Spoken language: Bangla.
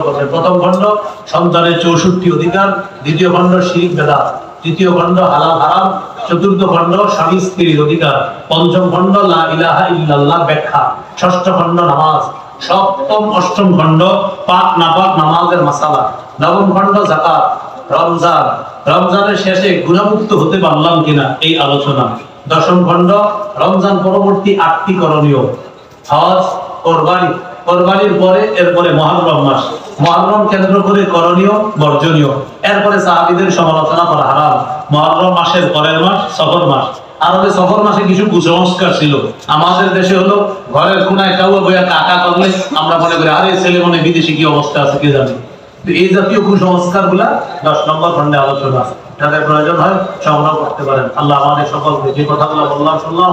প্রথম খণ্ড, সন্তানের চৌষট্টি অধিকার, দ্বিতীয় খণ্ড, শিরিক বেদা, তৃতীয় খণ্ড, হালাল হারাম, চতুর্থ খণ্ড, স্বামী স্ত্রীর অধিকার, পঞ্চম খণ্ড, লা ব্যাখ্যা, ষষ্ঠ খণ্ড, নামাজ, সপ্তম, অষ্টম খণ্ড, পাক নাপাক নামাজের মাসালা, নবম খণ্ড জাকাত রমজান, রমজানের শেষে গুণামুক্ত হতে পারলাম কিনা এই আলোচনা, দশম খণ্ড, রমজান পরবর্তী আটটি করণীয়, হজ, কোরবানি কোরবানির পরে, এরপরে মহারম মাস। মহারম কেন্দ্র করে করণীয়, বর্জনীয়। এরপরে সাহাবিদের সমালোচনা করা হারাম। মহারম মাসের পরের মাস, সফর মাস। আরবে সফর মাসে কিছু কুসংস্কার ছিল। আমাদের দেশে হলো, ঘরের কোনায় কাউ বইয়া কাকা করলে আমরা মনে করি, আরে ছেলে মনে বিদেশি কি অবস্থা আছে, কে এই জাতীয় কুসংস্কারগুলা দশ নম্বর খন্ডে আলোচনা আছে। প্রয়োজন হয় সংগ্রহ করতে পারেন। আল্লাহ আমাদের সকলকে যে কথাগুলো বললাম, শুনলাম